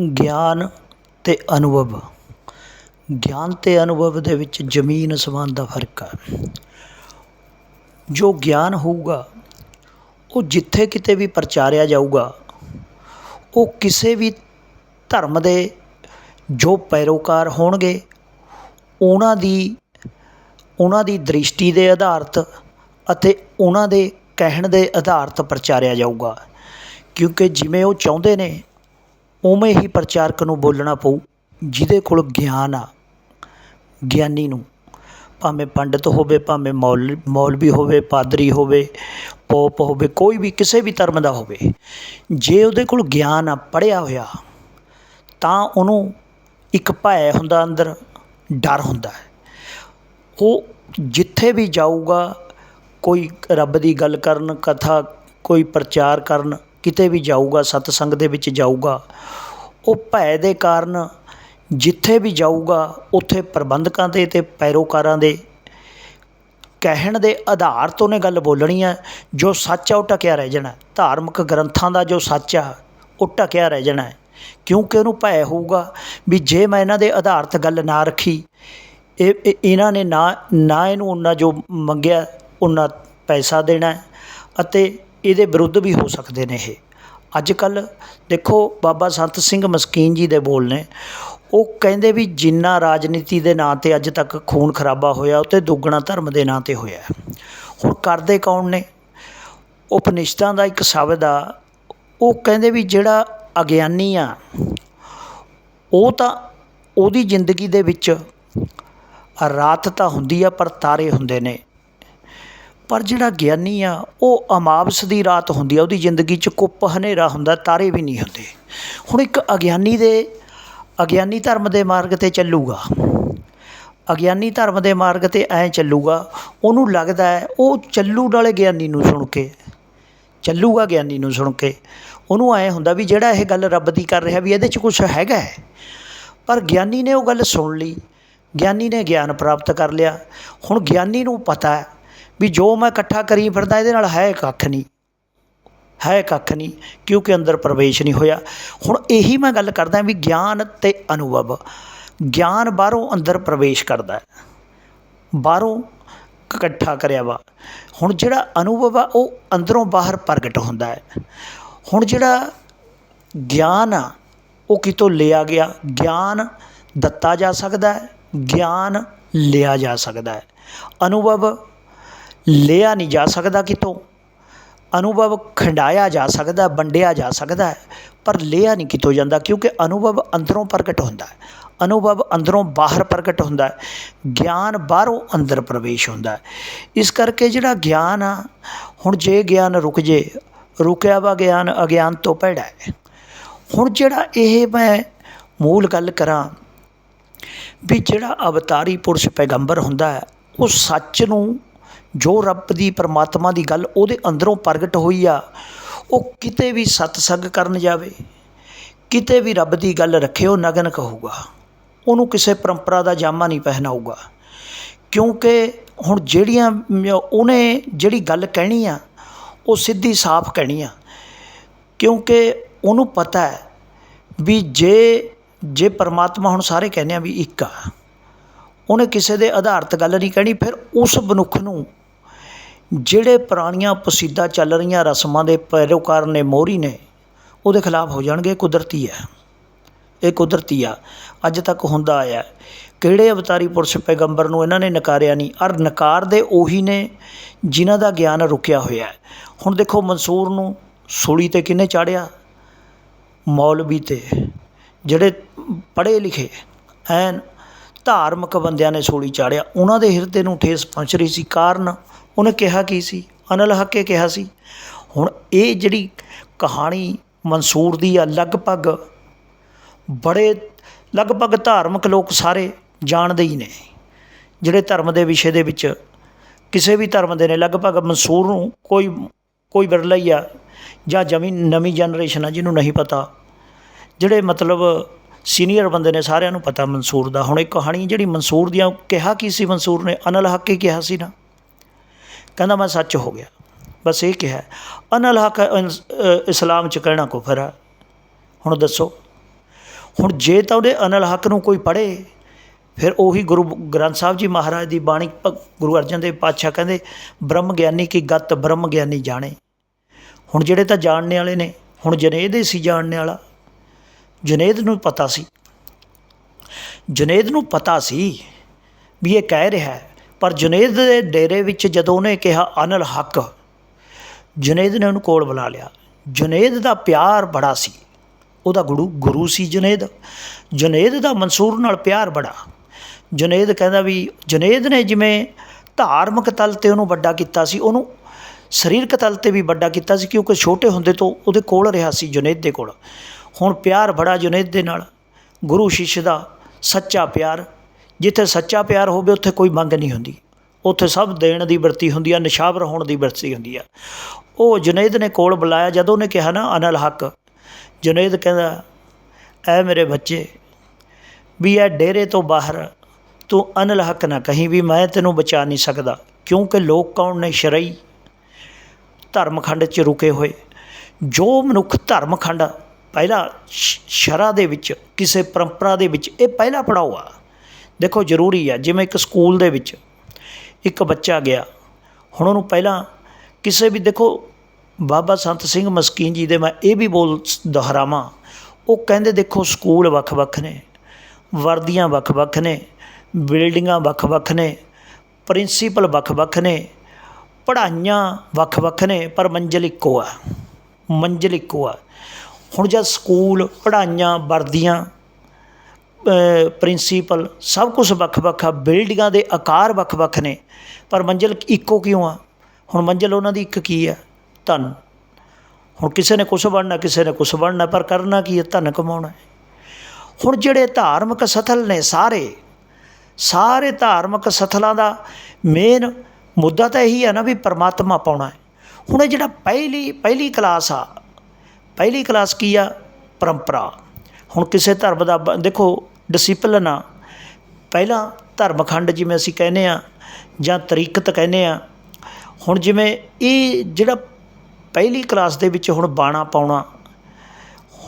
ਗਿਆਨ ਅਤੇ ਅਨੁਭਵ। ਗਿਆਨ ਅਤੇ ਅਨੁਭਵ ਦੇ ਵਿੱਚ ਜ਼ਮੀਨ ਅਸਮਾਨ ਦਾ ਫ਼ਰਕ ਆ। ਜੋ ਗਿਆਨ ਹੋਊਗਾ, ਉਹ ਜਿੱਥੇ ਕਿਤੇ ਵੀ ਪ੍ਰਚਾਰਿਆ ਜਾਊਗਾ, ਉਹ ਕਿਸੇ ਵੀ ਧਰਮ ਦੇ ਜੋ ਪੈਰੋਕਾਰ ਹੋਣਗੇ, ਉਹਨਾਂ ਦੀ ਉਹਨਾਂ ਦੀ ਦ੍ਰਿਸ਼ਟੀ ਦੇ ਆਧਾਰਤ ਅਤੇ ਉਹਨਾਂ ਦੇ ਕਹਿਣ ਦੇ ਆਧਾਰਿਤ ਪ੍ਰਚਾਰਿਆ ਜਾਊਗਾ। ਕਿਉਂਕਿ ਜਿਵੇਂ ਉਹ ਚਾਹੁੰਦੇ ਨੇ ਉਵੇਂ ਹੀ ਪ੍ਰਚਾਰਕ ਨੂੰ ਬੋਲਣਾ ਪਊ, ਜਿਹਦੇ ਕੋਲ ਗਿਆਨ ਆ, ਗਿਆਨੀ ਨੂੰ। ਭਾਵੇਂ ਪੰਡਤ ਹੋਵੇ, ਭਾਵੇਂ ਮੌਲ, ਮੌਲਵੀ ਹੋਵੇ, ਪਾਦਰੀ ਹੋਵੇ, ਪੋਪ ਹੋਵੇ, ਕੋਈ ਵੀ ਕਿਸੇ ਵੀ ਧਰਮ ਦਾ ਹੋਵੇ, ਜੇ ਉਹਦੇ ਕੋਲ ਗਿਆਨ ਆ, ਪੜ੍ਹਿਆ ਹੋਇਆ, ਤਾਂ ਉਹਨੂੰ ਇੱਕ ਭੈ ਹੁੰਦਾ ਅੰਦਰ, ਡਰ ਹੁੰਦਾ ਹੈ। ਉਹ ਜਿੱਥੇ ਵੀ ਜਾਊਗਾ, ਕੋਈ ਰੱਬ ਦੀ ਗੱਲ ਕਰਨ, ਕਥਾ, ਕੋਈ ਪ੍ਰਚਾਰ ਕਰਨ ਕਿਤੇ ਵੀ ਜਾਊਗਾ, ਸਤਸੰਗ ਦੇ ਵਿੱਚ ਜਾਊਗਾ, ਉਹ ਭੈ ਦੇ ਕਾਰਨ ਜਿੱਥੇ ਵੀ ਜਾਊਗਾ, ਉੱਥੇ ਪ੍ਰਬੰਧਕਾਂ ਦੇ ਅਤੇ ਪੈਰੋਕਾਰਾਂ ਦੇ ਕਹਿਣ ਦੇ ਆਧਾਰ ਤੋਂ ਉਹਨੇ ਗੱਲ ਬੋਲਣੀ ਹੈ, ਜੋ ਸੱਚ ਆ ਉਹ ਟਕਿਆ ਰਹਿ ਜਾਣਾ ਧਾਰਮਿਕ ਗ੍ਰੰਥਾਂ ਦਾ ਜੋ ਸੱਚ ਆ, ਉਹ ਟਕਿਆ ਰਹਿ ਜਾਣਾ ਕਿਉਂਕਿ ਉਹਨੂੰ ਭੈ ਹੋਊਗਾ ਵੀ ਜੇ ਮੈਂ ਇਹਨਾਂ ਦੇ ਆਧਾਰਿਤ ਗੱਲ ਨਾ ਰੱਖੀ, ਇਹ, ਇਹ- ਇਹਨਾਂ ਨੇ ਨਾ ਨਾ ਇਹਨੂੰ ਉਹਨਾਂ ਜੋ ਮੰਗਿਆ, ਉਹਨਾਂ ਪੈਸਾ ਦੇਣਾ ਅਤੇ ਇਹਦੇ ਵਿਰੁੱਧ ਵੀ ਹੋ ਸਕਦੇ ਨੇ ਇਹ। ਅੱਜ ਕੱਲ੍ਹ ਦੇਖੋ ਬਾਬਾ ਸੰਤ ਸਿੰਘ ਮਸਕੀਨ ਜੀ ਦੇ ਬੋਲ ਨੇ, ਉਹ ਕਹਿੰਦੇ ਵੀ ਜਿੰਨਾ ਰਾਜਨੀਤੀ ਦੇ ਨਾਂ 'ਤੇ ਅੱਜ ਤੱਕ ਖੂਨ ਖਰਾਬਾ ਹੋਇਆ, ਉਹ 'ਤੇ ਦੁੱਗਣਾ ਧਰਮ ਦੇ ਨਾਂ 'ਤੇ ਹੋਇਆ ਹੁਣ ਕਰਦੇ ਕੌਣ ਨੇ? ਉਪਨਿਸ਼ਦਾਂ ਦਾ ਇੱਕ ਸ਼ਬਦ ਆ ਉਹ ਕਹਿੰਦੇ ਵੀ ਜਿਹੜਾ ਅਗਿਆਨੀ ਆ, ਉਹ ਤਾਂ ਉਹਦੀ ਜ਼ਿੰਦਗੀ ਦੇ ਵਿੱਚ ਰਾਤ ਤਾਂ ਹੁੰਦੀ ਆ, ਪਰ ਤਾਰੇ ਹੁੰਦੇ ਨੇ। ਪਰ ਜਿਹੜਾ ਗਿਆਨੀ ਆ, ਉਹ ਅਮਾਵਸ ਦੀ ਰਾਤ ਹੁੰਦੀ ਆ, ਉਹਦੀ ਜ਼ਿੰਦਗੀ 'ਚ ਕੁੱਪ ਹਨੇਰਾ ਹੁੰਦਾ, ਤਾਰੇ ਵੀ ਨਹੀਂ ਹੁੰਦੇ। ਹੁਣ ਇੱਕ ਅਗਿਆਨੀ ਦੇ, ਅਗਿਆਨੀ ਧਰਮ ਦੇ ਮਾਰਗ ਤੇ ਚੱਲੂਗਾ। ਅਗਿਆਨੀ ਧਰਮ ਦੇ ਮਾਰਗ ਤੇ ਐਂ ਚੱਲੂਗਾ, ਉਹਨੂੰ ਲੱਗਦਾ ਹੈ, ਉਹ ਚੱਲੂ ਨਾਲੇ ਗਿਆਨੀ ਨੂੰ ਸੁਣ ਕੇ, ਚੱਲੂਗਾ ਗਿਆਨੀ ਨੂੰ ਸੁਣ ਕੇ। ਉਹਨੂੰ ਐਂ ਹੁੰਦਾ ਵੀ ਜਿਹੜਾ ਇਹ ਗੱਲ ਰੱਬ ਦੀ ਕਰ ਰਿਹਾ ਵੀ ਇਹਦੇ 'ਚ ਕੁਝ ਹੈਗਾ ਹੈ। ਪਰ ਗਿਆਨੀ ਨੇ ਉਹ ਗੱਲ ਸੁਣ ਲਈ। ਗਿਆਨੀ ਨੇ ਗਿਆਨ ਪ੍ਰਾਪਤ ਕਰ ਲਿਆ। ਹੁਣ ਗਿਆਨੀ ਨੂੰ ਪਤਾ ਹੈ ਵੀ ਜੋ ਮੈਂ ਇਕੱਠਾ ਕਰੀ ਫਿਰਦਾ, ਇਹਦੇ ਨਾਲ ਹੈ ਕੱਖ ਨਹੀਂ। ਹੈ ਕੱਖ ਨਹੀਂ, ਕਿਉਂਕਿ ਅੰਦਰ ਪ੍ਰਵੇਸ਼ ਨਹੀਂ ਹੋਇਆ। ਹੁਣ ਇਹੀ ਮੈਂ ਗੱਲ ਕਰਦਾ ਵੀ ਗਿਆਨ ਤੇ ਅਨੁਭਵ। ਗਿਆਨ ਬਾਹਰੋਂ ਅੰਦਰ ਪ੍ਰਵੇਸ਼ ਕਰਦਾ ਬਾਹਰੋਂ ਇਕੱਠਾ ਕਰਿਆ ਵਾ। ਹੁਣ ਜਿਹੜਾ ਅਨੁਭਵ ਆ, ਉਹ ਅੰਦਰੋਂ ਬਾਹਰ ਪ੍ਰਗਟ ਹੁੰਦਾ ਹੈ। ਹੁਣ ਜਿਹੜਾ ਗਿਆਨ ਆ, ਉਹ ਕਿਤੋਂ ਲਿਆ ਗਿਆ? ਗਿਆਨ ਦਿੱਤਾ ਜਾ ਸਕਦਾ ਹੈ, ਗਿਆਨ ਲਿਆ ਜਾ ਸਕਦਾ ਹੈ। ਅਨੁਭਵ ਲਿਆ ਨਹੀਂ ਜਾ ਸਕਦਾ ਕਿਤੋਂ। ਅਨੁਭਵ ਖੰਡਾਇਆ ਜਾ ਸਕਦਾ, ਵੰਡਿਆ ਜਾ ਸਕਦਾ ਪਰ ਲਿਆ ਨਹੀਂ ਕਿਤੋਂ ਜਾਂਦਾ ਕਿਉਂਕਿ ਅਨੁਭਵ ਅੰਦਰੋਂ ਪ੍ਰਗਟ ਹੁੰਦਾ ਹੈ। ਅਨੁਭਵ ਅੰਦਰੋਂ ਬਾਹਰ ਪ੍ਰਗਟ ਹੁੰਦਾ ਗਿਆਨ ਬਾਹਰੋਂ ਅੰਦਰ ਪ੍ਰਵੇਸ਼ ਹੁੰਦਾ ਇਸ ਕਰਕੇ ਜਿਹੜਾ ਗਿਆਨ ਆ, ਹੁਣ ਜੇ ਗਿਆਨ ਰੁਕ ਜੇ, ਰੁਕਿਆ ਵਾ ਗਿਆਨ, ਅਗਿਆਨ ਤੋਂ ਭੈੜਾ ਹੈ। ਹੁਣ ਜਿਹੜਾ ਇਹ ਮੈਂ ਮੂਲ ਗੱਲ ਕਰਾਂ ਵੀ ਜਿਹੜਾ ਅਵਤਾਰੀ ਪੁਰਸ਼ ਪੈਗੰਬਰ ਹੁੰਦਾ ਹੈ, ਉਹ ਸੱਚ ਨੂੰ ਜੋ ਰੱਬ ਦੀ ਪਰਮਾਤਮਾ ਦੀ ਗੱਲ ਉਹਦੇ ਅੰਦਰੋਂ ਪ੍ਰਗਟ ਹੋਈ ਆ, ਉਹ ਕਿਤੇ ਵੀ ਸਤਸੰਗ ਕਰਨ ਜਾਵੇ, ਕਿਤੇ ਵੀ ਰੱਬ ਦੀ ਗੱਲ ਰੱਖੇ ਉਹ ਨਗਨ ਕਹੂਗਾ। ਉਹਨੂੰ ਕਿਸੇ ਪਰੰਪਰਾ ਦਾ ਜਾਮਾ ਨਹੀਂ ਪਹਿਨਾਊਗਾ। ਕਿਉਂਕਿ ਹੁਣ ਜਿਹੜੀਆਂ ਉਹਨੇ ਜਿਹੜੀ ਗੱਲ ਕਹਿਣੀ ਆ, ਉਹ ਸਿੱਧੀ ਸਾਫ਼ ਕਹਿਣੀ ਆ। ਕਿਉਂਕਿ ਉਹਨੂੰ ਪਤਾ ਹੈ ਵੀ ਜੇ ਜੇ ਪਰਮਾਤਮਾ ਹੁਣ ਸਾਰੇ ਕਹਿੰਦੇ ਆ ਵੀ ਇੱਕ ਆ ਉਹਨੇ ਕਿਸੇ ਦੇ ਆਧਾਰਿਤ ਗੱਲ ਨਹੀਂ ਕਹਿਣੀ, ਫਿਰ ਉਸ ਮਨੁੱਖ ਨੂੰ ਜਿਹੜੇ ਪੁਰਾਣੀਆਂ ਪਸੀਦਾ ਚੱਲ ਰਹੀਆਂ ਰਸਮਾਂ ਦੇ ਪੈਰੋਕਾਰ ਨੇ ਮੋਹਰੀ ਨੇ, ਉਹਦੇ ਖਿਲਾਫ ਹੋ ਜਾਣਗੇ ਕੁਦਰਤੀ ਹੈ। ਇਹ ਕੁਦਰਤੀ ਆ। ਅੱਜ ਤੱਕ ਹੁੰਦਾ ਆਇਆ ਕਿਹੜੇ ਅਵਤਾਰੀ ਪੁਰਸ਼ ਪੈਗੰਬਰ ਨੂੰ ਇਹਨਾਂ ਨੇ ਨਕਾਰਿਆ ਨਹੀਂ? ਔਰ ਨਕਾਰਦੇ ਉਹੀ ਨੇ ਜਿਨ੍ਹਾਂ ਦਾ ਗਿਆਨ ਰੁਕਿਆ ਹੋਇਆ ਹੁਣ ਦੇਖੋ ਮਨਸੂਰ ਨੂੰ ਸੂਲੀ ਤੇ ਕਿਹਨੇ ਚਾੜਿਆ? ਮੌਲਵੀ ਤੇ, ਜਿਹੜੇ ਪੜ੍ਹੇ ਲਿਖੇ ਐਨ ਧਾਰਮਿਕ ਬੰਦਿਆਂ ਨੇ ਸੂਲੀ ਚਾੜਿਆ। ਉਹਨਾਂ ਦੇ ਹਿਰਦੇ ਨੂੰ ਠੇਸ ਪਹੁੰਚ ਰਹੀ ਸੀ। ਕਾਰਨ ਉਹਨੇ ਕਿਹਾ ਕੀ ਸੀ? ਅਨਲ ਹੱਕੇ ਕਿਹਾ ਸੀ। ਹੁਣ ਇਹ ਜਿਹੜੀ ਕਹਾਣੀ ਮਨਸੂਰ ਦੀ ਆ, ਲਗਭਗ ਬੜੇ, ਲਗਭਗ ਧਾਰਮਿਕ ਲੋਕ ਸਾਰੇ ਜਾਣਦੇ ਹੀ ਨੇ। ਜਿਹੜੇ ਧਰਮ ਦੇ ਵਿਸ਼ੇ ਦੇ ਵਿੱਚ ਕਿਸੇ ਵੀ ਧਰਮ ਦੇ ਨੇ, ਲਗਭਗ ਮਨਸੂਰ ਨੂੰ ਕੋਈ ਕੋਈ ਵਿਰਲਾ ਹੀ ਆ। ਜਾਂ ਜਮੀ ਨਵੀਂ ਜਨਰੇਸ਼ਨ ਆ, ਜਿਹਨੂੰ ਨਹੀਂ ਪਤਾ। ਜਿਹੜੇ ਮਤਲਬ ਸੀਨੀਅਰ ਬੰਦੇ ਨੇ ਸਾਰਿਆਂ ਨੂੰ ਪਤਾ ਮਨਸੂਰ ਦਾ। ਹੁਣ ਇਹ ਕਹਾਣੀ ਜਿਹੜੀ ਮਨਸੂਰ ਦੀਆਂ ਕਿਹਾ ਕੀ ਸੀ ਮਨਸੂਰ ਨੇ? ਅਨਲ ਹੱਕ ਹੀ ਕਿਹਾ ਸੀ ਨਾ। ਕਹਿੰਦਾ ਮੈਂ ਸੱਚ ਹੋ ਗਿਆ। ਬਸ ਇਹ ਕਿਹਾ ਅਨਲ ਹੱਕ ਇਨ- ਇਸਲਾਮ ਚ ਕਹਿਣਾ ਕੁਫਰ ਆ ਹੁਣ ਦੱਸੋ, ਹੁਣ ਜੇ ਤਾਂ ਉਹਦੇ ਅਨਲ ਹੱਕ ਨੂੰ ਕੋਈ ਪੜ੍ਹੇ, ਫਿਰ ਉਹੀ ਗੁਰੂ ਗ੍ਰੰਥ ਸਾਹਿਬ ਜੀ ਮਹਾਰਾਜ ਦੀ ਬਾਣੀ ਗੁਰੂ ਅਰਜਨ ਦੇਵ ਪਾਤਸ਼ਾਹ ਕਹਿੰਦੇ, ਬ੍ਰਹਮ ਗਿਆਨੀ ਕੀ ਗੱਤ ਬ੍ਰਹਮ ਗਿਆਨੀ ਜਾਣੇ। ਹੁਣ ਜਿਹੜੇ ਤਾਂ ਜਾਣਨੇ ਵਾਲੇ ਨੇ, ਹੁਣ ਜਨੇਦ ਹੀ ਸੀ ਜਾਣਨੇ ਵਾਲਾ। ਜੁਨੇਦ ਨੂੰ ਪਤਾ ਸੀ। ਜੁਨੇਦ ਨੂੰ ਪਤਾ ਸੀ ਵੀ ਇਹ ਕਹਿ ਰਿਹਾ ਹੈ, ਪਰ ਜੁਨੇਦ ਦੇ ਡੇਰੇ ਵਿੱਚ ਜਦੋਂ ਉਹਨੇ ਕਿਹਾ ਅਨਲ ਹੱਕ, ਜੁਨੇਦ ਨੇ ਉਹਨੂੰ ਕੋਲ ਬੁਲਾ ਲਿਆ। ਜੁਨੇਦ ਦਾ ਪਿਆਰ ਬੜਾ ਸੀ। ਉਹਦਾ ਗੁਰੂ ਗੁਰੂ ਸੀ ਜੁਨੇਦ। ਜੁਨੇਦ ਦਾ ਮਨਸੂਰ ਨਾਲ ਪਿਆਰ ਬੜਾ। ਜੁਨੇਦ ਕਹਿੰਦਾ ਵੀ ਜੁਨੇਦ ਨੇ ਜਿਵੇਂ ਧਾਰਮਿਕ ਤਲ ਤੇ ਉਹਨੂੰ ਵੱਡਾ ਕੀਤਾ ਸੀ, ਉਹਨੂੰ ਸਰੀਰਕ ਤਲ ਤੇ ਵੀ ਵੱਡਾ ਕੀਤਾ ਸੀ, ਕਿਉਂਕਿ ਛੋਟੇ ਹੁੰਦੇ ਤੋਂ ਉਹਦੇ ਕੋਲ ਰਿਹਾ ਸੀ ਜੁਨੇਦ ਦੇ ਕੋਲ। ਹੁਣ ਪਿਆਰ ਬੜਾ ਜਨੇਦ ਦੇ ਨਾਲ। ਗੁਰੂ ਸ਼ਿਸ਼ ਦਾ ਸੱਚਾ ਪਿਆਰ। ਜਿੱਥੇ ਸੱਚਾ ਪਿਆਰ ਹੋਵੇ, ਉੱਥੇ ਕੋਈ ਮੰਗ ਨਹੀਂ ਹੁੰਦੀ। ਉੱਥੇ ਸਭ ਦੇਣ ਦੀ ਵਰਤੀ ਹੁੰਦੀ ਆ, ਨਿਸ਼ਾਵਰ ਹੋਣ ਦੀ ਵਰਤੀ ਹੁੰਦੀ ਆ। ਉਹ ਜੁਨੈਦ ਨੇ ਕੋਲ ਬੁਲਾਇਆ, ਜਦੋਂ ਉਹਨੇ ਕਿਹਾ ਨਾ, ਅਨਲ ਹੱਕ। ਜੁਨੈਦ ਕਹਿੰਦਾ, ਐ ਮੇਰੇ ਬੱਚੇ, ਵੀ ਇਹ ਡੇਰੇ ਤੋਂ ਬਾਹਰ, ਤੂੰ ਅਨਲ ਹੱਕ ਨਾ ਕਹੀਂ ਵੀ ਮੈਂ ਤੈਨੂੰ ਬਚਾ ਨਹੀਂ ਸਕਦਾ, ਕਿਉਂਕਿ ਲੋਕ ਕੌਣ ਨੇ? ਸ਼ਰਈ ਧਰਮਖੰਡ 'ਚ ਰੁਕੇ ਹੋਏ। ਜੋ ਮਨੁੱਖ ਧਰਮਖੰਡ ਪਹਿਲਾ ਸ਼ਰਾ ਦੇ ਵਿੱਚ, ਕਿਸੇ ਪਰੰਪਰਾ ਦੇ ਵਿੱਚ ਇਹ ਪਹਿਲਾ ਪੜਾਓ ਆ। ਦੇਖੋ ਜ਼ਰੂਰੀ ਆ, ਜਿਵੇਂ ਇੱਕ ਸਕੂਲ ਦੇ ਵਿੱਚ ਇੱਕ ਬੱਚਾ ਗਿਆ, ਹੁਣ ਉਹਨੂੰ ਪਹਿਲਾਂ ਕਿਸੇ ਵੀ, ਦੇਖੋ ਬਾਬਾ ਸੰਤ ਸਿੰਘ ਮਸਕੀਨ ਜੀ ਦੇ ਮੈਂ ਇਹ ਵੀ ਬੋਲ ਦੁਹਰਾਵਾਂ, ਉਹ ਕਹਿੰਦੇ ਦੇਖੋ ਸਕੂਲ ਵੱਖ-ਵੱਖ ਨੇ, ਵਰਦੀਆਂ ਵੱਖ-ਵੱਖ ਨੇ, ਬਿਲਡਿੰਗਾਂ ਵੱਖ-ਵੱਖ ਨੇ, ਪ੍ਰਿੰਸੀਪਲ ਵੱਖ-ਵੱਖ ਨੇ, ਪੜ੍ਹਾਈਆਂ ਵੱਖ-ਵੱਖ ਨੇ, ਪਰ ਮੰਜ਼ਿਲ ਇੱਕੋ ਆ, ਮੰਜ਼ਿਲ ਇੱਕੋ ਆ। ਹੁਣ ਜਦ ਸਕੂਲ ਪੜ੍ਹਾਈਆਂ, ਵਰਦੀਆਂ ਪ੍ਰਿੰਸੀਪਲ ਸਭ ਕੁਝ ਵੱਖ-ਵੱਖ ਆ, ਬਿਲਡਿੰਗਾਂ ਦੇ ਆਕਾਰ ਵੱਖ-ਵੱਖ ਨੇ, ਪਰ ਮੰਜ਼ਿਲ ਇੱਕੋ ਕਿਉਂ ਆ? ਹੁਣ ਮੰਜ਼ਿਲ ਉਹਨਾਂ ਦੀ ਇੱਕ ਕੀ ਆ? ਧਨ। ਹੁਣ ਕਿਸੇ ਨੇ ਕੁਛ ਬਣਨਾ ਕਿਸੇ ਨੇ ਕੁਛ ਬਣਨਾ ਪਰ ਕਰਨਾ ਕੀ ਹੈ ਧਨ ਕਮਾਉਣਾ ਹੁਣ ਜਿਹੜੇ ਧਾਰਮਿਕ ਸਥਲ ਨੇ ਸਾਰੇ ਸਾਰੇ ਧਾਰਮਿਕ ਸਥਲਾਂ ਦਾ ਮੇਨ ਮੁੱਦਾ ਤਾਂ ਇਹੀ ਆ ਨਾ ਵੀ ਪਰਮਾਤਮਾ ਪਾਉਣਾ ਹੈ। ਹੁਣ ਇਹ ਜਿਹੜਾ ਪਹਿਲੀ ਪਹਿਲੀ ਕਲਾਸ ਆ ਪਹਿਲੀ ਕਲਾਸ ਕੀ ਆ? ਪਰੰਪਰਾ। ਹੁਣ ਕਿਸੇ ਧਰਮ ਦਾ ਬ- ਦੇਖੋ ਡਿਸਪਲਨ ਆ। ਪਹਿਲਾਂ ਧਰਮਖੰਡ ਜਿਵੇਂ ਅਸੀਂ ਕਹਿੰਦੇ ਆ, ਜਾਂ ਤਰੀਕਤ ਕਹਿੰਦੇ ਆ, ਹੁਣ ਜਿਵੇਂ ਇਹ ਜਿਹੜਾ ਪਹਿਲੀ ਕਲਾਸ ਦੇ ਵਿੱਚ ਹੁਣ ਬਾਣਾ ਪਾਉਣਾ,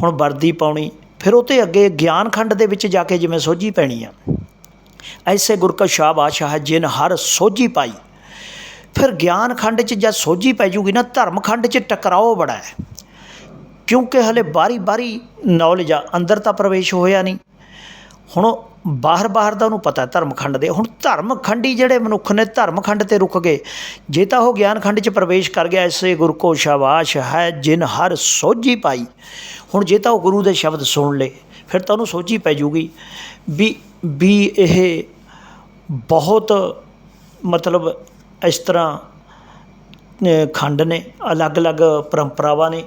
ਹੁਣ ਵਰਦੀ ਪਾਉਣੀ, ਫਿਰ ਉਹ ਤੇ ਅੱਗੇ ਗਿਆਨ ਖੰਡ ਦੇ ਵਿੱਚ ਜਾ ਕੇ ਜਿਵੇਂ ਸੋਝੀ ਪੈਣੀ ਆ। ਐਸੇ ਗੁਰ ਕਾ ਸ਼ਾਬਾਸ਼ ਹੈ ਜਿਨ ਹਰ ਸੋਝੀ ਪਾਈ। ਫਿਰ ਗਿਆਨ ਖੰਡ 'ਚ ਜਦ ਸੋਝੀ ਪੈ ਜੂਗੀ ਨਾ ਧਰਮ ਖੰਡ 'ਚ ਟਕਰਾਓ ਬੜਾ ਹੈ। ਕਿਉਂਕਿ ਹਲੇ ਬਾਰੀ ਬਾਰੀ ਨੌਲੇਜ ਆ, ਅੰਦਰ ਤਾਂ ਪ੍ਰਵੇਸ਼ ਹੋਇਆ ਨਹੀਂ। ਹੁਣ ਬਾਹਰ ਬਾਹਰ ਦਾ ਉਹਨੂੰ ਪਤਾ ਧਰਮ ਖੰਡ ਦੇ। ਹੁਣ ਧਰਮ ਖੰਡੀ ਜਿਹੜੇ ਮਨੁੱਖ ਨੇ ਧਰਮ ਖੰਡ ਤੇ ਰੁਕ ਗਏ। ਜੇ ਤਾਂ ਉਹ ਗਿਆਨ ਖੰਡ 'ਚ ਪ੍ਰਵੇਸ਼ ਕਰ ਗਿਆ ਐਸੇ ਗੁਰ ਕੋ ਸ਼ਾਬਾਸ਼ ਹੈ, ਜਿਨ ਹਰ ਸੋਝੀ ਪਾਈ। ਹੁਣ ਜੇ ਤਾਂ ਉਹ ਗੁਰੂ ਦੇ ਸ਼ਬਦ ਸੁਣ ਲੇ, ਫਿਰ ਤਾਂ ਉਹਨੂੰ ਸੋਝੀ ਪੈ ਜੂਗੀ। ਵੀ ਵੀ ਇਹ ਬਹੁਤ ਮਤਲਬ ਇਸ ਤਰ੍ਹਾਂ ਖੰਡ ਨੇ, ਅਲੱਗ-ਅਲੱਗ ਪਰੰਪਰਾਵਾਂ ਨੇ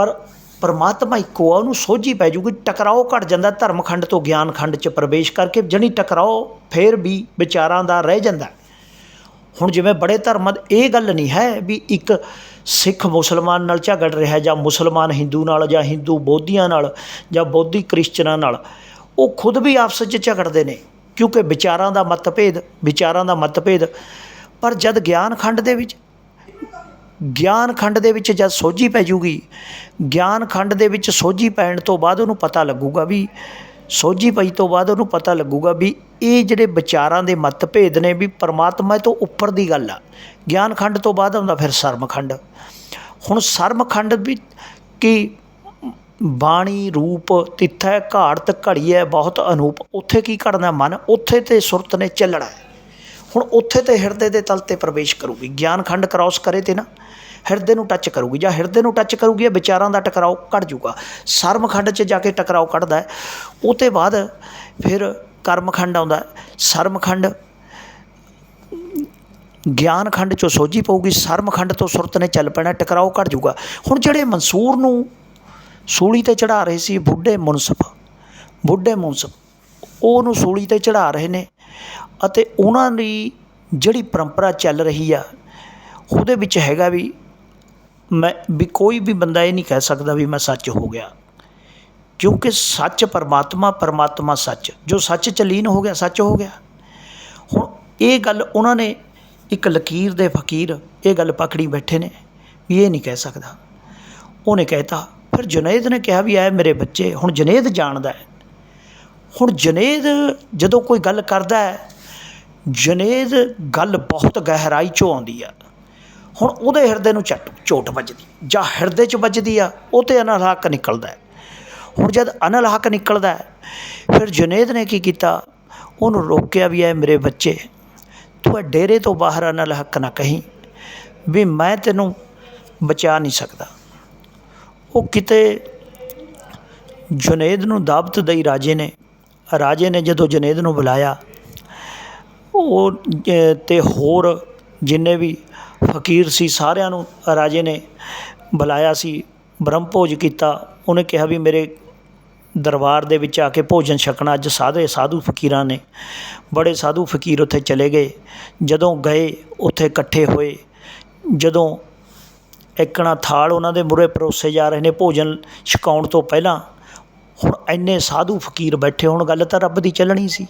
ਪਰ ਪਰਮਾਤਮਾ ਇੱਕੋ ਆ, ਉਹਨੂੰ ਸੋਝੀ ਪੈ ਜੂਗੀ, ਟਕਰਾਓ ਘਟ ਜਾਂਦਾ ਧਰਮ ਖੰਡ ਤੋਂ ਗਿਆਨ ਖੰਡ 'ਚ ਪ੍ਰਵੇਸ਼ ਕਰਕੇ ਜਣੀ ਟਕਰਾਓ, ਫੇਰ ਵੀ ਵਿਚਾਰਾਂ ਦਾ ਰਹਿ ਜਾਂਦਾ। ਹੁਣ ਜਿਵੇਂ ਬੜੇ ਧਰਮਾਂ ਇਹ ਗੱਲ ਨਹੀਂ ਹੈ ਵੀ ਇੱਕ ਸਿੱਖ ਮੁਸਲਮਾਨ ਨਾਲ ਝਗੜ ਰਿਹਾ, ਜਾਂ ਮੁਸਲਮਾਨ ਹਿੰਦੂ ਨਾਲ, ਜਾਂ ਹਿੰਦੂ ਬੋਧੀਆਂ ਨਾਲ, ਜਾਂ ਬੋਧੀ ਕ੍ਰਿਸਚਨਾਂ ਨਾਲ, ਉਹ ਖੁਦ ਵੀ ਆਪਸ 'ਚ ਝਗੜਦੇ ਨੇ, ਕਿਉਂਕਿ ਵਿਚਾਰਾਂ ਦਾ ਮਤਭੇਦ, ਵਿਚਾਰਾਂ ਦਾ ਮਤਭੇਦ, ਪਰ ਜਦ ਗਿਆਨ ਖੰਡ ਦੇ ਵਿੱਚ ਗਿਆਨ ਖੰਡ ਦੇ ਵਿੱਚ ਜਦ ਸੋਝੀ ਪੈ ਜੂਗੀ, ਗਿਆਨ ਖੰਡ ਦੇ ਵਿੱਚ ਸੋਝੀ ਪੈਣ ਤੋਂ ਬਾਅਦ ਉਹਨੂੰ ਪਤਾ ਲੱਗੂਗਾ ਵੀ, ਸੋਝੀ ਪਈ ਤੋਂ ਬਾਅਦ ਉਹਨੂੰ ਪਤਾ ਲੱਗੂਗਾ ਵੀ ਇਹ ਜਿਹੜੇ ਵਿਚਾਰਾਂ ਦੇ ਮਤਭੇਦ ਨੇ ਵੀ ਪਰਮਾਤਮਾ ਤੋਂ ਉੱਪਰ ਦੀ ਗੱਲ ਆ। ਗਿਆਨ ਖੰਡ ਤੋਂ ਬਾਅਦ ਆਉਂਦਾ ਫਿਰ ਸਰਮ ਖੰਡ। ਹੁਣ ਸਰਮ ਖੰਡ ਵੀ ਕੀ ਬਾਣੀ, ਰੂਪ, ਤਿੱਥੈ ਘਾੜਤ ਘੜੀਐ ਬਹੁਤ ਅਨੂਪ, ਉੱਥੇ ਕੀ ਘੜਨਾ ਮਨ? ਉੱਥੇ ਤੇ ਸੁਰਤ ਨੇ ਚੱਲਣਾ ਹੈ। ਹੁਣ ਉੱਥੇ ਤੇ ਹਿਰਦੇ ਦੇ ਤਲ ਤੇ ਪ੍ਰਵੇਸ਼ ਕਰੂਗੀ। ਗਿਆਨ ਖੰਡ ਕ੍ਰਾਸ ਕਰੇ ਤੇ ਨਾ। ਹਿਰਦੇ ਨੂੰ ਟੱਚ ਕਰੂਗੀ। ਜਾਂ ਹਿਰਦੇ ਨੂੰ ਟੱਚ ਕਰੂਗੀ ਇਹ ਵਿਚਾਰਾਂ ਦਾ ਟਕਰਾਓ ਕੱਢ ਜੂਗਾ ਸਰਮ ਖੰਡ 'ਚ ਜਾ ਕੇ ਟਕਰਾਓ ਕੱਢਦਾ ਉਹ ਤੋਂ ਬਾਅਦ ਫਿਰ ਕਰਮ ਖੰਡ ਆਉਂਦਾ ਹੈ। ਸਰਮ ਖੰਡ, ਗਿਆਨ ਖੰਡ 'ਚੋਂ ਸੋਝੀ ਪਊਗੀ। ਸਰਮ ਖੰਡ ਤੋਂ ਸੁਰਤ ਨੇ ਚੱਲ ਪੈਣਾ, ਟਕਰਾਓ ਕੱਢ ਜੂਗਾ ਹੁਣ ਜਿਹੜੇ ਮਨਸੂਰ ਨੂੰ ਸੂਲੀ ਤੇ ਚੜਾ ਰਹੇ ਸੀ, ਬੁੱਢੇ ਮੁਨਸਫ ਬੁੱਢੇ ਮੁਨਸਫ, ਉਹਨੂੰ ਸੂਲੀ ਤੇ ਚੜਾ ਰਹੇ ਨੇ। ਅਤੇ ਉਹਨਾਂ ਦੀ ਜਿਹੜੀ ਪਰੰਪਰਾ ਚੱਲ ਰਹੀ ਆ, ਉਹਦੇ ਵਿੱਚ ਹੈਗਾ ਵੀ ਮੈਂ, ਵੀ ਕੋਈ ਵੀ ਬੰਦਾ ਇਹ ਨਹੀਂ ਕਹਿ ਸਕਦਾ ਵੀ ਮੈਂ ਸੱਚ ਹੋ ਗਿਆ। ਕਿਉਂਕਿ ਸੱਚ ਪਰਮਾਤਮਾ ਪਰਮਾਤਮਾ ਸੱਚ। ਜੋ ਸੱਚ ਚ ਲੀਨ ਹੋ ਗਿਆ, ਸੱਚ ਹੋ ਗਿਆ। ਹੁਣ ਇਹ ਗੱਲ ਉਹਨਾਂ ਨੇ, ਇੱਕ ਲਕੀਰ ਦੇ ਫਕੀਰ ਇਹ ਗੱਲ ਪਕੜੀ ਬੈਠੇ ਨੇ, ਵੀ ਇਹ ਨਹੀਂ ਕਹਿ ਸਕਦਾ। ਉਹਨੇ ਕਹਿਤਾ, ਫਿਰ ਜੁਨੈਦ ਨੇ ਕਿਹਾ ਵੀ ਐ ਮੇਰੇ ਬੱਚੇ, ਹੁਣ ਜੁਨੈਦ ਜਾਣਦਾ ਹੈ ਹੁਣ ਜਨੇਦ ਜਦੋਂ ਕੋਈ ਗੱਲ ਕਰਦਾ ਹੈ ਜਨੇਦ ਗੱਲ ਬਹੁਤ ਗਹਿਰਾਈ 'ਚੋਂ ਆਉਂਦੀ ਆ। ਹੁਣ ਉਹਦੇ ਹਿਰਦੇ ਨੂੰ ਚੱਟ, ਚੋਟ ਵੱਜਦੀ, ਜਾਂ ਹਿਰਦੇ 'ਚ ਵੱਜਦੀ ਆ, ਉਹ ਤੇ ਅਨਲ ਹੱਕ ਨਿਕਲਦਾ ਹੁਣ ਜਦ ਅਨਲ ਹੱਕ ਨਿਕਲਦਾ ਫਿਰ ਜਨੇਦ ਨੇ ਕੀ ਕੀਤਾ? ਉਹਨੂੰ ਰੋਕਿਆ ਵੀ ਐ, ਮੇਰੇ ਬੱਚੇ, ਤੂੰ ਡੇਰੇ ਤੋਂ ਬਾਹਰ ਅਨਲ ਹੱਕ ਨਾ ਕਹੀਂ ਵੀ ਮੈਂ ਤੈਨੂੰ ਬਚਾ ਨਹੀਂ ਸਕਦਾ। ਉਹ ਕਿਤੇ ਜੁਨੇਦ ਨੂੰ ਦਾਵਤ ਦਈ ਰਾਜੇ ਨੇ ਰਾਜੇ ਨੇ ਜਦੋਂ ਜੁਨੇਦ ਨੂੰ ਬੁਲਾਇਆ ਉਹ ਅਤੇ ਹੋਰ ਜਿੰਨੇ ਵੀ ਫਕੀਰ ਸੀ, ਸਾਰਿਆਂ ਨੂੰ ਰਾਜੇ ਨੇ ਬੁਲਾਇਆ ਸੀ, ਬ੍ਰਹਮ ਭੋਜ ਕੀਤਾ। ਉਹਨੇ ਕਿਹਾ ਵੀ ਮੇਰੇ ਦਰਬਾਰ ਦੇ ਵਿੱਚ ਆ ਕੇ ਭੋਜਨ ਛਕਣਾ। ਅੱਜ ਸਾਰੇ ਸਾਧੂ ਫਕੀਰਾਂ ਨੇ। ਬੜੇ ਸਾਧੂ ਫਕੀਰ ਉੱਥੇ ਚਲੇ ਗਏ। ਜਦੋਂ ਗਏ, ਉੱਥੇ ਇਕੱਠੇ ਹੋਏ। ਜਦੋਂ ਇੱਕਣਾ ਥਾਲ ਉਹਨਾਂ ਦੇ ਮੂਹਰੇ ਪਰੋਸੇ ਜਾ ਰਹੇ ਨੇ ਭੋਜਨ ਛਕਾਉਣ ਤੋਂ ਪਹਿਲਾਂ, ਹੁਣ ਇੰਨੇ ਸਾਧੂ ਫਕੀਰ ਬੈਠੇ ਹੁਣ, ਗੱਲ ਤਾਂ ਰੱਬ ਦੀ ਚੱਲਣੀ ਸੀ।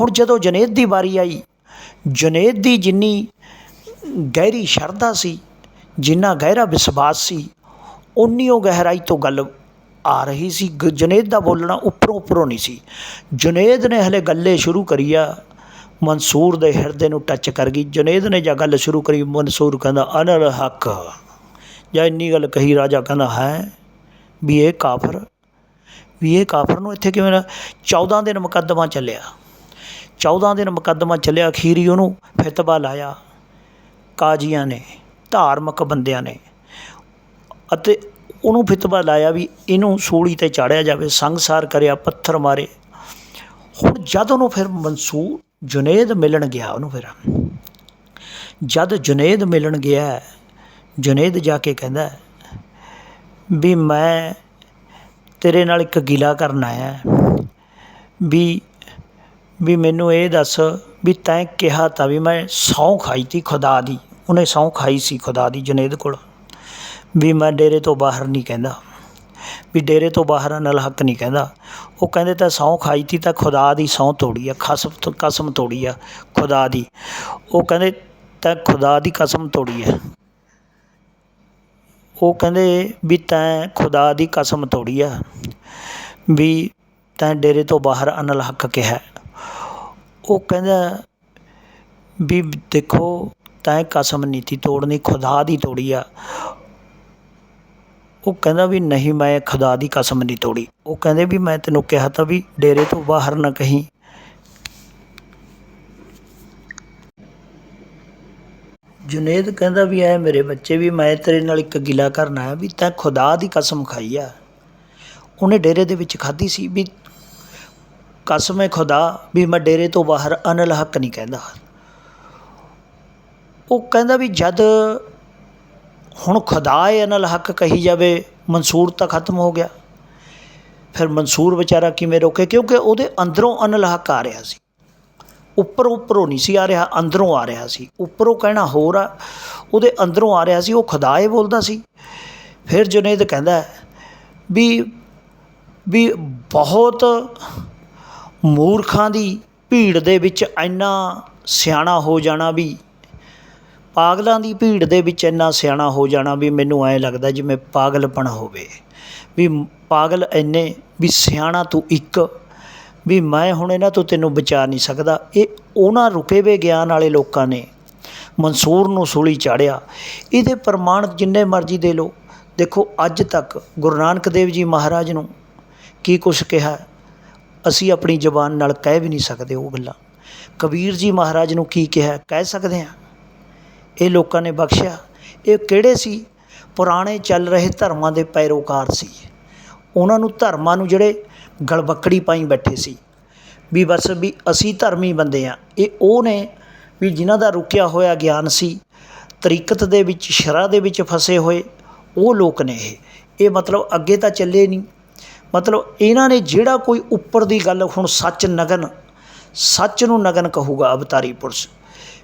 ਹੁਣ ਜਦੋਂ ਜਨੇਦ ਦੀ ਵਾਰੀ ਆਈ ਜਨੇਦ ਦੀ ਜਿੰਨੀ ਗਹਿਰੀ ਸ਼ਰਧਾ ਸੀ, ਜਿੰਨਾ ਗਹਿਰਾ ਵਿਸ਼ਵਾਸ ਸੀ ਉਨੀ ਉਹ ਗਹਿਰਾਈ ਤੋਂ ਗੱਲ ਆ ਰਹੀ ਸੀ। ਗ- ਜਨੇਦ ਦਾ ਬੋਲਣਾ ਉੱਪਰੋਂ ਉੱਪਰੋਂ ਨਹੀਂ ਸੀ। ਜਨੇਦ ਨੇ ਹਲੇ ਗੱਲੇ ਸ਼ੁਰੂ ਕਰੀ ਆ, ਮਨਸੂਰ ਦੇ ਹਿਰਦੇ ਨੂੰ ਟੱਚ ਕਰ ਗਈ। ਜਨੇਦ ਨੇ ਜਾਂ ਗੱਲ ਸ਼ੁਰੂ ਕਰੀ, ਮਨਸੂਰ ਕਹਿੰਦਾ, ਅਨਲ ਹੱਕ। ਜਾਂ ਇੰਨੀ ਗੱਲ ਕਹੀ, ਰਾਜਾ ਕਹਿੰਦਾ, ਹੈ? ਵੀ ਇਹ ਕਾਫਰ, ਵੀ ਇਹ ਕਾਫਰ ਨੂੰ ਇੱਥੇ ਕਿਵੇਂ 14 ਦਿਨ ਮੁਕੱਦਮਾ ਚੱਲਿਆ। 14 ਦਿਨ ਮੁਕੱਦਮਾ ਚੱਲਿਆ, ਅਖੀਰੀ ਉਹਨੂੰ ਫਿਤਵਾ ਲਾਇਆ। ਕਾਜ਼ੀਆਂ ਨੇ, ਧਾਰਮਿਕ ਬੰਦਿਆਂ ਨੇ ਅਤੇ ਉਹਨੂੰ ਫਿਤਵਾ ਲਾਇਆ ਵੀ ਇਹਨੂੰ ਸੂਲੀ ਤੇ ਚਾੜਿਆ ਜਾਵੇ, ਸੰਗਸਾਰ ਕਰਿਆ, ਪੱਥਰ ਮਾਰੇ। ਹੁਣ ਜਦ ਉਹਨੂੰ ਫਿਰ ਮਨਸੂਰ ਜੁਨੇਦ ਮਿਲਣ ਗਿਆ ਉਹਨੂੰ ਫਿਰ। ਜਦ ਜੁਨੇਦ ਮਿਲਣ ਗਿਆ, ਜੁਨੇਦ ਜਾ ਕੇ ਕਹਿੰਦਾ, ਵੀ ਮੈਂ ਤੇਰੇ ਨਾਲ ਇੱਕ ਗਿਲਾ ਕਰਨ ਆਇਆ, ਵੀ ਵੀ ਮੈਨੂੰ ਇਹ ਦੱਸ ਵੀ ਤੈਂ ਕਿਹਾ ਤਾਂ ਵੀ ਮੈਂ ਸਹੁੰ ਖਾਈ ਤੀ ਖੁਦਾ ਦੀ। ਉਹਨੇ ਸਹੁੰ ਖਾਈ ਸੀ ਖੁਦਾ ਦੀ ਜੁਨੇਦ ਕੋਲ। ਵੀ ਮੈਂ ਡੇਰੇ ਤੋਂ ਬਾਹਰ ਨਹੀਂ ਕਹਿੰਦਾ। ਵੀ ਡੇਰੇ ਤੋਂ ਬਾਹਰ ਨਾਲ ਹੱਕ ਨਹੀਂ ਕਹਿੰਦਾ। ਉਹ ਕਹਿੰਦੇ ਤਾਂ ਸਹੁੰ ਖਾਈ ਤੀ ਤਾਂ ਖੁਦਾ ਦੀ ਸਹੁੰ ਤੋੜੀ ਆ, ਖਸਮ ਤੋਂ ਕਸਮ ਤੋੜੀ ਆ ਖੁਦਾ ਦੀ। ਉਹ ਕਹਿੰਦੇ ਤਾਂ ਖੁਦਾ ਦੀ ਕਸਮ ਤੋੜੀ ਆ। ਉਹ ਕਹਿੰਦੇ ਵੀ ਤੈਂ ਖੁਦਾ ਦੀ ਕਸਮ ਤੋੜੀ ਆ। ਵੀ ਤੈਂ ਡੇਰੇ ਤੋਂ ਬਾਹਰ ਅਨਲ ਹੱਕ ਕਿਹਾ। ਉਹ ਕਹਿੰਦਾ ਵੀ ਦੇਖੋ, ਤੈਂ ਕਸਮ ਨਹੀਂ ਤੀ ਤੋੜਨੀ, ਖੁਦਾ ਦੀ ਤੋੜੀ ਆ। ਉਹ ਕਹਿੰਦਾ ਵੀ ਨਹੀਂ, ਮੈਂ ਖੁਦਾ ਦੀ ਕਸਮ ਨਹੀਂ ਤੋੜੀ। ਉਹ ਕਹਿੰਦੇ ਵੀ ਮੈਂ ਤੈਨੂੰ ਕਿਹਾ ਤਾਂ ਵੀ ਡੇਰੇ ਤੋਂ ਬਾਹਰ ਨਾ ਕਹੀਂ। ਜੁਨੇਦ ਕਹਿੰਦਾ ਵੀ ਐ, ਮੇਰੇ ਬੱਚੇ ਵੀ, ਮੈਂ ਤੇਰੇ ਨਾਲ ਇੱਕ ਗਿਲਾ ਕਰਨ ਆਇਆ, ਵੀ ਤੈਂ ਖੁਦਾ ਦੀ ਕਸਮ ਖਾਈ ਆ। ਉਹਨੇ ਡੇਰੇ ਦੇ ਵਿੱਚ ਖਾਧੀ ਸੀ ਵੀ ਕਸਮ ਹੈ ਖੁਦਾ ਵੀ ਮੈਂ ਡੇਰੇ ਤੋਂ ਬਾਹਰ ਅਨਲ ਹੱਕ ਨਹੀਂ ਕਹਿੰਦਾ। ਉਹ ਕਹਿੰਦਾ ਵੀ ਜਦ ਹੁਣ ਖੁਦਾ ਹੈ ਅਨਲ ਹੱਕ ਕਹੀ ਜਾਵੇ, ਮਨਸੂਰ ਤਾਂ ਖਤਮ ਹੋ ਗਿਆ। ਫਿਰ ਮਨਸੂਰ ਵਿਚਾਰਾ ਕਿਵੇਂ ਰੋਕੇ? ਕਿਉਂਕਿ ਉਹਦੇ ਅੰਦਰੋਂ ਅਨਲ ਹੱਕ ਆ ਰਿਹਾ ਸੀ। ਉੱਪਰੋਂ ਉੱਪਰੋਂ ਨਹੀਂ ਸੀ ਆ ਰਿਹਾ, ਅੰਦਰੋਂ ਆ ਰਿਹਾ ਸੀ। ਉੱਪਰੋਂ ਕਹਿਣਾ ਹੋਰ ਆ, ਉਹਦੇ ਅੰਦਰੋਂ ਆ ਰਿਹਾ ਸੀ, ਉਹ ਖੁਦਾ ਹੀ ਬੋਲਦਾ ਸੀ। ਫਿਰ ਜੁਨੇਦ ਕਹਿੰਦਾ ਵੀ ਵੀ ਬਹੁਤ ਮੂਰਖਾਂ ਦੀ ਭੀੜ ਦੇ ਵਿੱਚ ਇੰਨਾ ਸਿਆਣਾ ਹੋ ਜਾਣਾ ਵੀ, ਪਾਗਲਾਂ ਦੀ ਭੀੜ ਦੇ ਵਿੱਚ ਇੰਨਾ ਸਿਆਣਾ ਹੋ ਜਾਣਾ ਵੀ ਮੈਨੂੰ ਐਂ ਲੱਗਦਾ ਜਿਵੇਂ ਪਾਗਲਪਣ ਹੋਵੇ। ਵੀ ਪਾਗਲ ਇੰਨੇ ਵੀ ਸਿਆਣਾ ਤੂੰ ਇੱਕ, ਵੀ ਮੈਂ ਹੁਣ ਇਹਨਾਂ ਤੋਂ ਤੈਨੂੰ ਬਚਾ ਨਹੀਂ ਸਕਦਾ। ਇਹ ਉਹਨਾਂ ਰੁਕੇ ਵੇ ਗਿਆਨ ਵਾਲੇ ਲੋਕਾਂ ਨੇ ਮਨਸੂਰ ਨੂੰ ਸੂਲੀ ਚਾੜਿਆ। ਇਹਦੇ ਪ੍ਰਮਾਣ ਜਿੰਨੇ ਮਰਜ਼ੀ ਦੇ ਲਓ। ਦੇਖੋ, ਅੱਜ ਤੱਕ ਗੁਰੂ ਨਾਨਕ ਦੇਵ ਜੀ ਮਹਾਰਾਜ ਨੂੰ ਕੀ ਕੁਛ ਕਿਹਾ? ਅਸੀਂ ਆਪਣੀ ਜ਼ੁਬਾਨ ਨਾਲ ਕਹਿ ਵੀ ਨਹੀਂ ਸਕਦੇ ਉਹ ਗੱਲਾਂ। ਕਬੀਰ ਜੀ ਮਹਾਰਾਜ ਨੂੰ ਕੀ ਕਿਹਾ? ਕਹਿ ਸਕਦੇ ਹਾਂ। ਇਹ ਲੋਕਾਂ ਨੇ ਬਖਸ਼ਿਆ। ਇਹ ਕਿਹੜੇ ਸੀ? ਪੁਰਾਣੇ ਚੱਲ ਰਹੇ ਧਰਮਾਂ ਦੇ ਪੈਰੋਕਾਰ ਸੀ। ਉਹਨਾਂ ਨੂੰ ਧਰਮਾਂ ਨੂੰ ਜਿਹੜੇ ਗਲਬੱਕੜੀ ਪਾਈ ਬੈਠੇ ਸੀ। ਵੀ ਬਸ ਵੀ ਅਸੀਂ ਧਰਮੀ ਬੰਦੇ ਆ ਇਹ ਉਹ ਨੇ ਵੀ ਜਿਨ੍ਹਾਂ ਦਾ ਰੁਕਿਆ ਹੋਇਆ ਗਿਆਨ ਸੀ। ਤਰੀਕਤ ਦੇ ਵਿੱਚ, ਸ਼ਰਾ ਦੇ ਵਿੱਚ ਫਸੇ ਹੋਏ ਉਹ ਲੋਕ ਨੇ ਇਹ। ਇਹ ਮਤਲਬ ਅੱਗੇ ਤਾਂ ਚੱਲੇ ਨਹੀਂ। ਮਤਲਬ ਇਹਨਾਂ ਨੇ ਜਿਹੜਾ ਕੋਈ ਉੱਪਰ ਦੀ ਗੱਲ ਹੁਣ ਸੱਚ ਨਗਨ ਸੱਚ ਨੂੰ ਨਗਨ ਕਹੂਗਾ ਅਵਤਾਰੀ ਪੁਰਸ਼।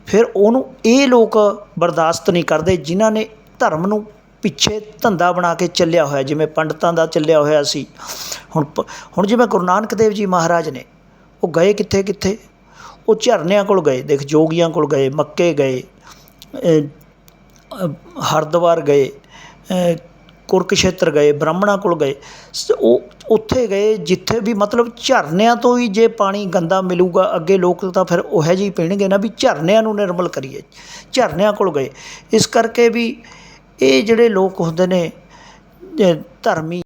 ਫਿਰ ਉਹਨੂੰ ਇਹ ਲੋਕ ਬਰਦਾਸ਼ਤ ਨਹੀਂ ਕਰਦੇ ਜਿਨ੍ਹਾਂ ਨੇ ਧਰਮ ਨੂੰ ਪਿੱਛੇ ਧੰਦਾ ਬਣਾ ਕੇ ਚੱਲਿਆ ਹੋਇਆ ਜਿਵੇਂ ਪੰਡਤਾਂ ਦਾ ਚੱਲਿਆ ਹੋਇਆ ਸੀ। ਹੁਣ ਪ- ਹੁਣ ਜਿਵੇਂ ਗੁਰੂ ਨਾਨਕ ਦੇਵ ਜੀ ਮਹਾਰਾਜ ਨੇ ਉਹ ਗਏ ਕਿੱਥੇ ਕਿੱਥੇ? ਉਹ ਝਰਨਿਆਂ ਕੋਲ ਗਏ ਦੇਖ ਜੋਗੀਆਂ ਕੋਲ ਗਏ ਮੱਕੇ ਗਏ ਅ, ਹਰਿਦੁਆਰ ਗਏ ਕੁਰਕਸ਼ੇਤਰ ਗਏ, ਬ੍ਰਾਹਮਣਾਂ ਕੋਲ ਗਏ। ਸ ਉਹ ਉੱਥੇ ਗਏ ਜਿੱਥੇ ਵੀ ਮਤਲਬ ਝਰਨਿਆਂ ਤੋਂ ਹੀ ਜੇ ਪਾਣੀ ਗੰਦਾ ਮਿਲੂਗਾ, ਅੱਗੇ ਲੋਕ ਤਾਂ ਫਿਰ ਉਹੋ ਜਿਹੀ ਪੀਣਗੇ ਨਾ ਵੀ ਝਰਨਿਆਂ ਨੂੰ ਨਿਰਮਲ ਕਰੀਏ। ਝਰਨਿਆਂ ਕੋਲ ਗਏ। ਇਸ ਕਰਕੇ ਵੀ ਇਹ ਜਿਹੜੇ ਲੋਕ ਹੁੰਦੇ ਨੇ ਧਰਮੀ